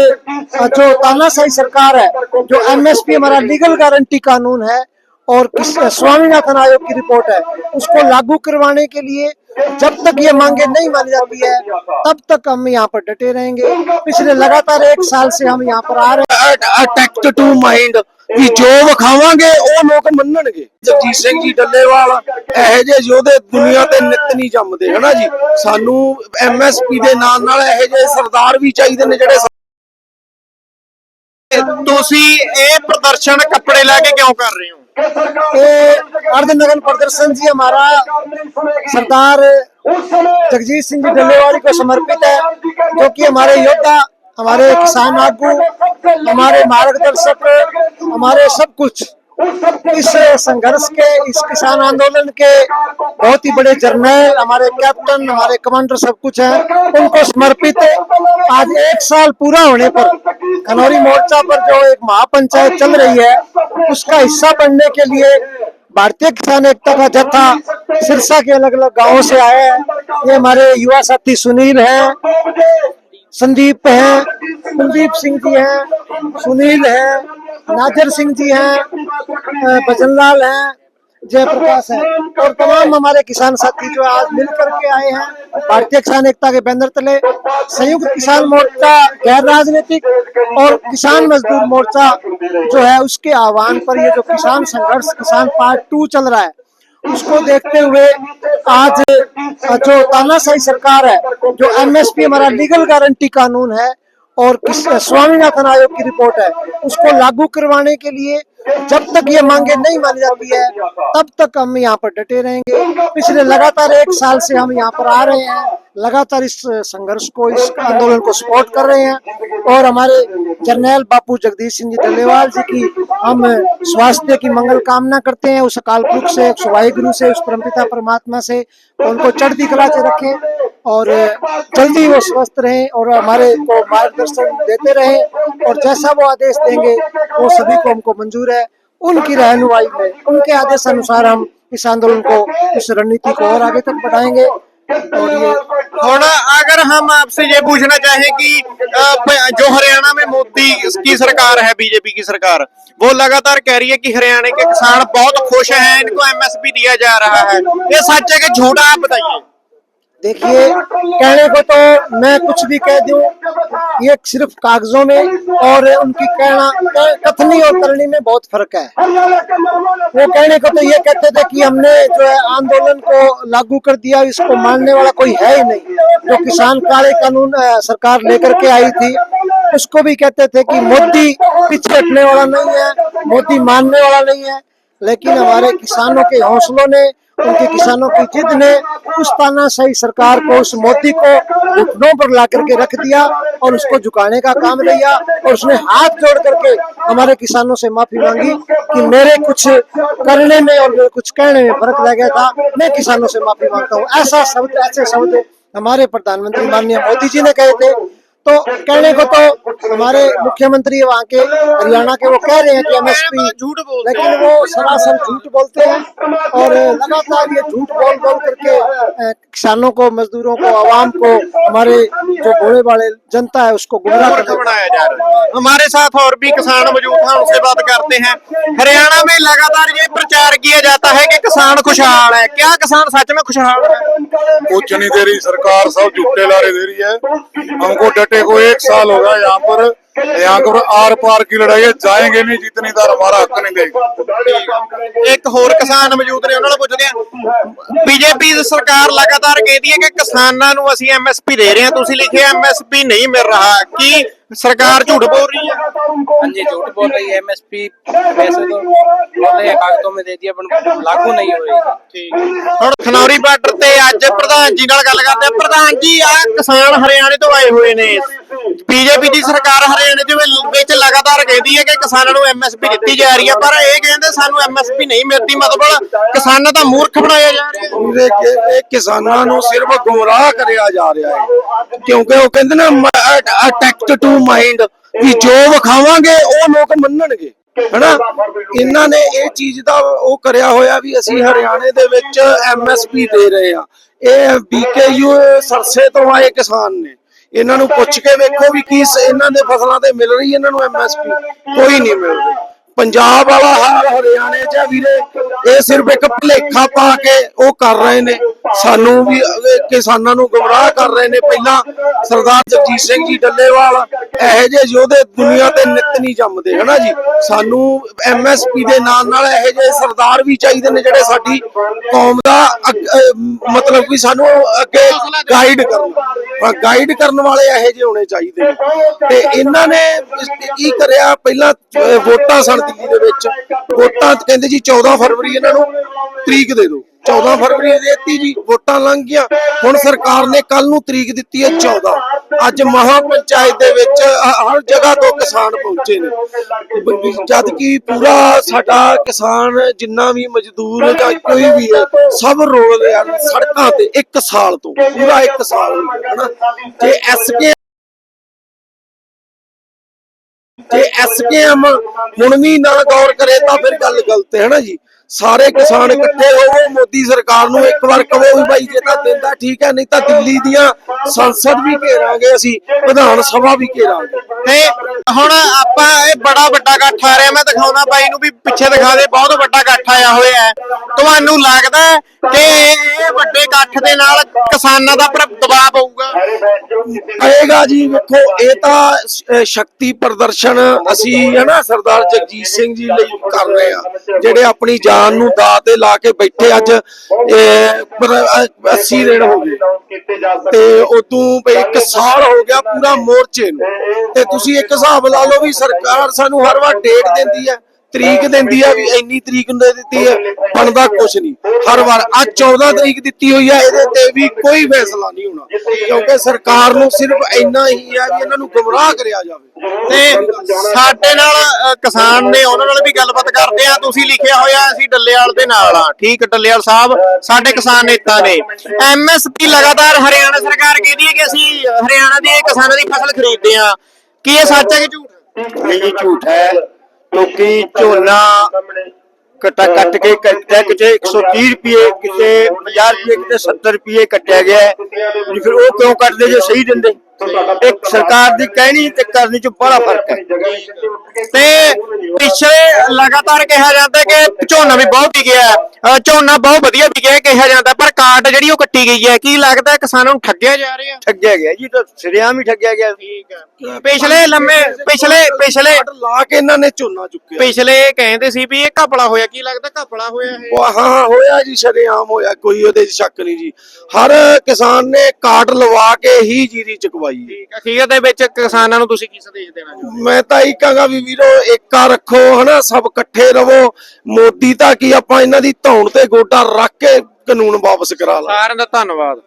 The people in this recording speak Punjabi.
जो तानाशाही सरकार है जो एमएसपी हमारा लीगल गारंटी कानून है और किस स्वामीनाथन आयोग की रिपोर्ट है उसको लागू करवाने के लिए जब तक ये मांगे नहीं मानी जाती है तब तक हम यहाँ पर डटे रहेंगे पिछले लगातार एक साल से हम यहाँ पर आ रहे हैं ਅਟੈਕਟ ਟੂ ਮਾਈਂਡ ਵੀ ਜੋ ਵਿਖਾਵਾਂਗੇ ਉਹ ਲੋਕ ਮੰਨਣਗੇ ਜਗਜੀਤ ਸਿੰਘ ਜੀ ਡੱਲੇਵਾਲ ਇਹੋ ਜਿਹੇ ਯੋਧੇ ਦੁਨੀਆ ਤੇ ਨਿਤ ਨਹੀਂ ਜੰਮਦੇ ਹਨਾ ਜੀ ਸਾਨੂੰ ਐਮਐਸਪੀ ਦੇ ਨਾਲ ਨਾਲ ਇਹੋ ਜਿਹੇ ਸਰਦਾਰ ਵੀ ਚਾਹੀਦੇ ਨੇ ਜਿਹੜੇ ਤੁਸੀਂ ਇਹ ਪ੍ਰਦਰਸ਼ਨ ਕੱਪੜੇ ਲੈ ਕੇ ਕਿਉਂ ਕਰ ਰਹੇ ਹੋ ये अर्धनगन प्रदर्शन जी हमारा सरदार जगजीत सिंह जी डल्लेवाली को समर्पित है जो कि हमारे योद्धा हमारे किसान आगू हमारे मार्गदर्शक हमारे सब कुछ इस संघर्ष के, इस किसान आंदोलन के बहुत ही बड़े जर्नल, हमारे कैप्टन हमारे कमांडर सब कुछ है, उनको समर्पित आज एक साल पूरा होने पर खनौरी मोर्चा पर जो एक महापंचायत चल रही है, उसका हिस्सा बनने के लिए भारतीय किसान एकता का जत्था सिरसा के अलग अलग गाँवों से आए हैं। ये हमारे युवा साथी सुनील हैं संदीप हैं कुलदीप सिंह जी हैं, सुनील है, नाजर सिंह जी हैं भजनलाल है, जयप्रकाश है। और तमाम हमारे किसान साथी जो आज मिल करके आए हैं, भारतीय किसान एकता के बैनर तले, संयुक्त किसान मोर्चा, गैर राजनीतिक और किसान मजदूर मोर्चा जो है, उसके आह्वान पर ये जो किसान संघर्ष, किसान पार्ट टू चल रहा है उसको देखते हुए आज जो तानाशाही सरकार है जो एमएसपी हमारा लीगल गारंटी कानून है और किस स्वामीनाथन आयोग की रिपोर्ट है उसको लागू करवाने के लिए जब तक ये मांगे नहीं मानी जाती है तब तक हम यहाँ पर डटे रहेंगे। पिछले लगातार एक साल से हम यहाँ पर आ रहे हैं लगातार इस संघर्ष को इस आंदोलन को सपोर्ट कर रहे हैं और हमारे जर्नैल बापू जगदीश सिंह जी डल्लेवाल जी की हम स्वास्थ्य की मंगल कामना करते हैं। उस अकाल पुरख से उस वाहिगुरु से उस परमपिता परमात्मा से उनको चढ़ती कला से रखें। और जल्दी वो स्वस्थ रहें और हमारे को मार्गदर्शन देते रहें और जैसा वो आदेश देंगे वो सभी को हमको मंजूर है। उनकी रहनुमाई में उनके आदेश अनुसार हम इस आंदोलन को इस रणनीति को और आगे तक बढ़ाएँगे। और अगर हम आपसे ये पूछना चाहें कि जो हरियाणा में मोदी की सरकार है बीजेपी की सरकार वो लगातार कह रही है कि हरियाणा के किसान बहुत खुश हैं इनको एमएसपी दिया जा रहा है। ये सच है कि झूठा आप बताइए? देखिए, कहने को तो मैं कुछ भी कह दूँ, ये सिर्फ़ कागजों में और उनकी कहना कथनी और करनी में बहुत फ़र्क है। वो कहने को तो ये कहते थे कि हमने जो है आंदोलन को लागू कर दिया, इसको मानने वाला कोई है ही नहीं। जो तो किसान काले कानून सरकार लेकर के आई थी, उसको भी कहते थे कि मोदी पीछे हटने वाला नहीं है, मोदी मानने वाला नहीं है। लेकिन हमारे किसानों के हौसलों ने, उनके किसानों की जिद ने उस तानाशाही सरकार को, उस मोदी को घुटनों पर ला करके रख दिया और उसको झुकाने का काम लिया और उसने हाथ जोड़ करके हमारे किसानों से माफ़ी मांगी कि मेरे कुछ करने में और मेरे कुछ कहने में फ़र्क रह गया था। मैं किसानों से माफ़ी माँगता हूँ। ऐसा शब्द, ऐसे शब्द हमारे प्रधानमंत्री माननीय मोदी जी ने कहे थे। तो कहने को तो हमारे मुख्यमंत्री वहाँ के हरियाणा के वो कह रहे हैं कि एमएसपी झूठ बोल लेकिन वो सरासर झूठ बोलते हैं और लगातार ये झूठ बोल बोल करके किसानों को मजदूरों को आवाम को हमारे जो भोले भाले जनता है उसको गुमराह बनाया जा रहा है। हमारे साथ और भी किसान मौजूद हैं उनसे बात करते हैं। हरियाणा में लगातार ये प्रचार किया जाता है। कि किसान खुशहाल है क्या किसान सच में खुशहाल है कुछ नहीं दे रही सरकार सब झूठे लारे दे रही है हमको डटे को एक साल हो गया यहाँ पर यहाँ पर आर पार की लड़ाई है जाएंगे नहीं जितनी देर हमारा हक नहीं देगी ਇੱਕ ਹੋਰ ਕਿਸਾਨ ਮੌਜੂਦ ਨੇ ਉਹਨਾਂ ਨੂੰ ਪੁੱਛਦੇ ਆ ਬੀਜੇਪੀ ਦੀ ਸਰਕਾਰ ਲਗਾਤਾਰ ਕਹਿੰਦੀ ਹੈ ਕਿ ਕਿਸਾਨਾਂ ਨੂੰ ਅਸੀਂ ਐਮਐਸਪੀ ਦੇ ਰਹੇ ਹਾਂ ਤੁਸੀਂ ਲਿਖਿਆ ਐਮਐਸਪੀ ਨਹੀਂ ਮਿਲ ਰਹਾ ਕੀ ਸਰਕਾਰ ਝੂਠ ਬੋਲ ਰਹੀ ਹੈ हाँ जी झूठ बोल रही है एमएसपी वैसे तो बोल रहे हैं कागजों में दे दिया पर लागू नहीं हो रही ਹੁਣ ਖਨੌਰੀ ਬਾਰਡਰ ਤੇ ਅੱਜ ਪ੍ਰਧਾਨ ਜੀ ਨਾਲ ਗੱਲ ਕਰਦੇ ਆ ਪ੍ਰਧਾਨ ਜੀ ਆ ਕਿਸਾਨ ਹਰਿਆਣੇ ਤੋਂ ਆਏ ਹੋਏ ਨੇ ਬੀਜੇਪੀ ਦੀ ਸਰਕਾਰ ਹਰਿਆਣੇ ਦੇ ਵਿੱਚ- ਲਗਾਤਾਰ ਕਹਿੰਦੀ ਹੈ ਕਿ ਕਿਸਾਨਾਂ ਨੂੰ ਐਮਐਸਪੀ ਦਿੱਤੀ ਜਾ ਰਹੀ ਹੈ, ਪਰ ਇਹ ਕਹਿੰਦੇ ਸਾਨੂੰ ਐਮਐਸਪੀ ਨਹੀਂ ਮਿਲਦੀ, ਮਤਲਬ ਕਿਸਾਨਾਂ ਦਾ ਮੂਰਖ ਬਣਾਇਆ ਜਾ ਰਿਹਾ ਹੈ। ਇਹ ਕਿਸਾਨਾਂ ਨੂੰ ਸਿਰਫ ਗੁੰਮਰਾਹ ਕਰਿਆ ਜਾ ਰਿਹਾ ਹੈ, ਕਿਉਂਕਿ ਉਹ ਕਹਿੰਦੇ ਨਾ ਅਟੈਕਟ ਟੂ ਮਾਈਂਡ ਵੀ ਜੋ ਵਿਖਾਵਾਂਗੇ, ਉਹ ਲੋਕ ਮੰਨਣਗੇ, ਹਨਾ? ਇਹਨਾਂ ਨੇ ਇਹ ਚੀਜ਼ ਦਾ ਉਹ ਕਰਿਆ ਹੋਇਆ ਵੀ ਅਸੀਂ ਹਰਿਆਣੇ ਦੇ ਵਿੱਚ ਐਮਐਸਪੀ ਦੇ ਰਹੇ ਆ ਇਹ ਬੀਕੇਯੂ ਸਰਸੇ ਤੋਂ ਆਏ ਕਿਸਾਨ ਨੇ। ਇਹਨਾਂ ਨੂੰ ਪੁੱਛ ਕੇ ਵੇਖੋ ਵੀ ਕੀ ਇਹਨਾਂ ਦੇ ਫਸਲਾਂ ਤੇ ਮਿਲ ਰਹੀ ਇਹਨਾਂ ਨੂੰ ਐਮਐਸਪੀ ਕੋਈ ਨਹੀਂ ਮਿਲ ਰਹੀ। ਪੰਜਾਬ ਵਾਲਾ ਹਾਲ ਹਰਿਆਣੇ ਚ ਵੀਰੇ। ਇਹ ਸਿਰਫ ਇੱਕ ਭਲੇਖਾ ਪਾ ਕੇ ਉਹ ਕਰ ਰਹੇ ਨੇ। ਸਾਨੂੰ ਵੀ ਕਿਸਾਨਾਂ ਨੂੰ ਗੁੰਮਰਾਹ ਕਰ ਰਹੇ ਨੇ। ਪਹਿਲਾਂ ਸਰਦਾਰ ਜਗਜੀਤ ਸਿੰਘ ਜੀ ਡੱਲੇਵਾਲ ਇਹੋ ਜਿਹੇ ਯੋਧੇ ਦੁਨੀਆ ਤੇ ਨਿਤ ਨਹੀਂ ਜੰਮਦੇ, ਹਨਾ ਜੀ? ਸਾਨੂੰ ਐਮਐਸਪੀ ਦੇ ਨਾਲ ਨਾਲ ਇਹੋ ਜਿਹੇ ਸਰਦਾਰ ਵੀ ਚਾਹੀਦੇ ਨੇ ਜਿਹੜੇ ਸਾਡੀ ਕੌਮ ਦਾ ਮਤਲਬ ਕਿ ਸਾਨੂੰ ਅੱਗੇ ਗਾਈਡ ਕਰਨ। ਗਾਈਡ ਕਰਨ ਵਾਲੇ ਇਹੋ ਜਿਹੇ ਹੋਣੇ ਚਾਹੀਦੇ ਨੇ। ਤੇ ਇਹਨਾਂ ਨੇ ਕੀ ਕਰਿਆ? ਪਹਿਲਾਂ ਵੋਟਾਂ ਸਨ ਦਿੱਲੀ ਦੇ ਵਿੱਚ। ਵੋਟਾਂ ਕਹਿੰਦੇ ਜੀ 14 ਫਰਵਰੀ ਇਹਨਾਂ ਨੂੰ ਤਰੀਕ ਦੇ ਦਿਓ। 14 ਫਰਵਰੀ ਦੇ ਦੇਤੀ ਜੀ, ਵੋਟਾਂ ਲੰਘ ਗਿਆ ਹੁਣ ਸਰਕਾਰ ਨੇ ਕੱਲ ਨੂੰ ਤਰੀਕ ਦਿੱਤੀ ਹੈ 14 ਅੱਜ ਮਹਾ ਪੰਚਾਇਤ ਦੇ ਵਿੱਚ ਹਰ ਜਗ੍ਹਾ ਤੋਂ ਕਿਸਾਨ ਪਹੁੰਚੇ ਨੇ। ਜਦ ਕਿ ਪੂਰਾ ਸਾਡਾ ਕਿਸਾਨ ਜਿੰਨਾ ਵੀ ਮਜ਼ਦੂਰ ਜਾਂ ਕੋਈ ਵੀ ਹੈ, ਸਭ ਰੋਲ ਰਿਹਾ ਸੜਕਾਂ ਤੇ 1 ਸਾਲ ਤੋਂ, ਪੂਰਾ 1 ਸਾਲ ਹੋ ਗਿਆ ਹਨਾ ਜੇ ਐਸਕੇ ਜੇ ਐਸਕੇਐਮ ਹੁਣ ਵੀ ਨਾ ਗੌਰ ਕਰੇ ਤਾਂ ਫਿਰ ਗੱਲ ਗਲਤ ਹੈ, ਹਨਾ ਜੀ? ਸਾਰੇ ਕਿਸਾਨ ਇਕੱਠੇ ਹੋਵੋ ਮੋਦੀ ਸਰਕਾਰ ਨੂੰ ਇੱਕ ਵਾਰ ਕਹੋ ਵੀ ਭਾਈ ਜੇ ਤਾਂ ਦਿੰਦਾ ਠੀਕ ਹੈ ਨਹੀਂ ਤਾਂ ਦਿੱਲੀ ਦੀਆਂ ਸੰਸਦ ਵੀ ਘੇਰਾਂਗੇ ਅਸੀਂ ਵਿਧਾਨ ਸਭਾ ਵੀ ਘੇਰਾਂਗੇ। ਤੇ ਹੁਣ ਆਪਾਂ ਇਹ ਬੜਾ ਵੱਡਾ ਇਕੱਠ ਆ ਰਿਹਾ ਮੈਂ ਦਿਖਾਉਣਾ ਬਾਈ ਨੂੰ ਵੀ ਪਿੱਛੇ ਦਿਖਾ ਦੇ ਬਹੁਤ ਵੱਡਾ ਇਕੱਠ ਆਇਆ ਹੋਇਆ ਹੈ। ਤੁਹਾਨੂੰ ਲੱਗਦਾ ਕਿ ਇਹ ਵੱਡੇ ਇਕੱਠ ਦੇ ਨਾਲ ਕਿਸਾਨਾਂ ਦਾ ਦਬਾਅ ਪਊਗਾ। ਆਏਗਾ ਜੀ ਵੇਖੋ ਇਹ ਤਾਂ ਸ਼ਕਤੀ ਪ੍ਰਦਰਸ਼ਨ ਅਸੀਂ ਹੈ ਸਰਦਾਰ ਜਗਜੀਤ ਸਿੰਘ ਜੀ ਲਈ ਕਰ ਰਹੇ ਆ ਜਿਹੜੇ ਆਪਣੀ ਜਾਨ ਨੂੰ ਦਾਅ ਤੇ ਲਾ ਕੇ ਬੈਠੇ ਅੱਜ ਇਹ, 80 ਦਿਨ ਹੋ ਗਏ। ਤੇ ਉਦੋਂ ਇੱਕ ਸਾਲ ਹੋ ਗਿਆ ਪੂਰਾ ਮੋਰਚੇ ਨੂੰ। ਤੇ ਤੁਸੀਂ ਇੱਕ ਹਿਸਾਬ ਲਾ ਲਓ ਵੀ ਸਰਕਾਰ ਸਾਨੂੰ ਹਰ ਵਾਰ ਡੇਟ ਦਿੰਦੀ ਹੈ। ਤਰੀਕ ਦਿੰਦੀ ਹੈ ਵੀ ਇੰਨੀ ਤਰੀਕ ਨੂੰ ਦੇ ਦਿੱਤੀ ਹੈ ਬਣਦਾ ਕੁਛ ਨਹੀਂ। ਹਰ ਵਾਰ ਅੱਜ 14 ਤਰੀਕ ਦਿੱਤੀ ਹੋਈ ਹੈ ਇਹਦੇ ਤੇ ਵੀ ਕੋਈ ਫੈਸਲਾ ਨਹੀਂ ਹੋਣਾ। ਕਿਉਂਕਿ ਸਰਕਾਰ ਨੂੰ ਸਿਰਫ ਇੰਨਾ ਹੀ ਹੈ ਵੀ ਇਹਨਾਂ ਨੂੰ ਗੁੰਮਰਾਹ ਕਰਿਆ ਜਾਵੇ। ਤੇ ਸਾਡੇ ਨਾਲ ਕਿਸਾਨ ਨੇ ਉਹਨਾਂ ਨਾਲ ਵੀ ਗੱਲਬਾਤ ਕਰਦੇ ਆ। ਤੁਸੀਂ ਲਿਖਿਆ ਹੋਇਆ ਅਸੀਂ ਡੱਲੇਵਾਲ ਦੇ ਨਾਲ ਆ। ਠੀਕ ਡੱਲੇਵਾਲ ਸਾਹਿਬ ਸਾਡੇ ਕਿਸਾਨ ਨੇਤਾ ਨੇ। ਐਮਐਸਪੀ ਲਗਾਤਾਰ ਹਰਿਆਣਾ ਸਰਕਾਰ ਕਹਿੰਦੀ ਹੈ ਕਿ ਅਸੀਂ ਹਰਿਆਣਾ ਦੇ ਕਿਸਾਨਾਂ ਦੀ ਫਸਲ ਖਰੀਦਦੇ ਆ ਕੀ ਇਹ ਸੱਚ ਹੈ ਕਿ ਝੂਠ ਇਹ ਜੀ ਝੂਠ ਹੈ। ਕਿਉਂਕਿ ਝੋਨਾ ਕਟਾ ਕੱਟ ਕੇ ਕੱਟਿਆ, ਕਿਤੇ 130 ਰੁਪਏ, ਕਿਤੇ 50 ਰੁਪਏ, ਕਿਤੇ 70 ਰੁਪਏ ਕੱਟਿਆ ਗਿਆ ਫਿਰ ਉਹ ਕਿਉਂ ਕੱਟਦੇ ਜੇ ਸਹੀ ਦਿੰਦੇ? ਇੱਕ ਸਰਕਾਰ ਦੀ ਕਹਿਣੀ ਤੇ ਕਰਨੀ ਚ ਬੜਾ ਫ਼ਰਕ ਹੈ। ਤੇ ਪਿਛਲੇ ਲਗਾਤਾਰ ਕਿਹਾ ਜਾਂਦਾ ਕਿ ਝੋਨਾ ਵੀ ਬਹੁਤ ਵਿਕਿਆ ਝੋਨਾ ਬਹੁਤ ਵਧੀਆ ਵਿਕਿਆ ਹੈ ਕਿਹਾ ਜਾਂਦਾ ਪਰ ਕਾਟ ਜਿਹੜੀ ਉਹ ਕੱਟੀ ਗਈ ਹੈ ਕੀ ਲੱਗਦਾ ਕਿਸਾਨਾਂ ਨੂੰ ਠੱਗਿਆ ਜਾ ਰਿਹਾ? ਠੱਗਿਆ ਗਿਆ ਜੀ ਤਾਂ ਸਰਿਆਮ ਹੀ ਠੱਗਿਆ ਗਿਆ। ਠੀਕ ਹੈ। ਪਿਛਲੇ ਲੰਮੇ ਪਿਛਲੇ ਪਿਛਲੇ ਲਾ ਕੇ ਇਹਨਾਂ ਨੇ ਝੋਨਾ ਚੁੱਕਿਆ। ਪਿਛਲੇ ਕਹਿੰਦੇ ਸੀ ਵੀ ਇਹ ਘਪਲਾ ਹੋਇਆ ਕੀ ਲੱਗਦਾ ਘਪਲਾ ਹੋਇਆ ਇਹ? ਉਹ ਹਾਂ ਹਾਂ ਹੋਇਆ ਜੀ ਸ਼ਰੇਆਮ ਹੋਇਆ ਕੋਈ ਉਹਦੇ 'ਚ ਸ਼ੱਕ ਨਹੀਂ ਜੀ। ਹਰ ਕਿਸਾਨ ਨੇ ਕਾਟ ਲਵਾ ਕੇ ਹੀ ਜੀਰੀ ਚੁਕਵਾਈ। ਹੈ ਠੀਕ ਹੈ ਅਖੀਰ ਦੇ ਵਿੱਚ ਕਿਸਾਨਾਂ ਨੂੰ ਤੁਸੀਂ ਕੀ ਸੰਦੇਸ਼ ਦੇਣਾ ਚਾਹੁੰਦੇ ਮੈਂ ਤਾਂ ਇਹ ਕਹਾਂਗਾ ਵੀ ਵੀਰੋ ਏਕਾ ਰੱਖੋ ਹਨਾ? ਸਭ ਇਕੱਠੇ ਰਵੋ। ਮੋਦੀ ਤਾਂ ਕੀ ਆਪਾਂ ਇਹਨਾਂ ਦੀ ਧੌਣ ਤੇ ਗੋਡਾ ਰੱਖ ਕੇ ਕਾਨੂੰਨ ਵਾਪਸ ਕਰਾ ਲਾ। ਸਾਰਿਆਂ ਦਾ ਧੰਨਵਾਦ।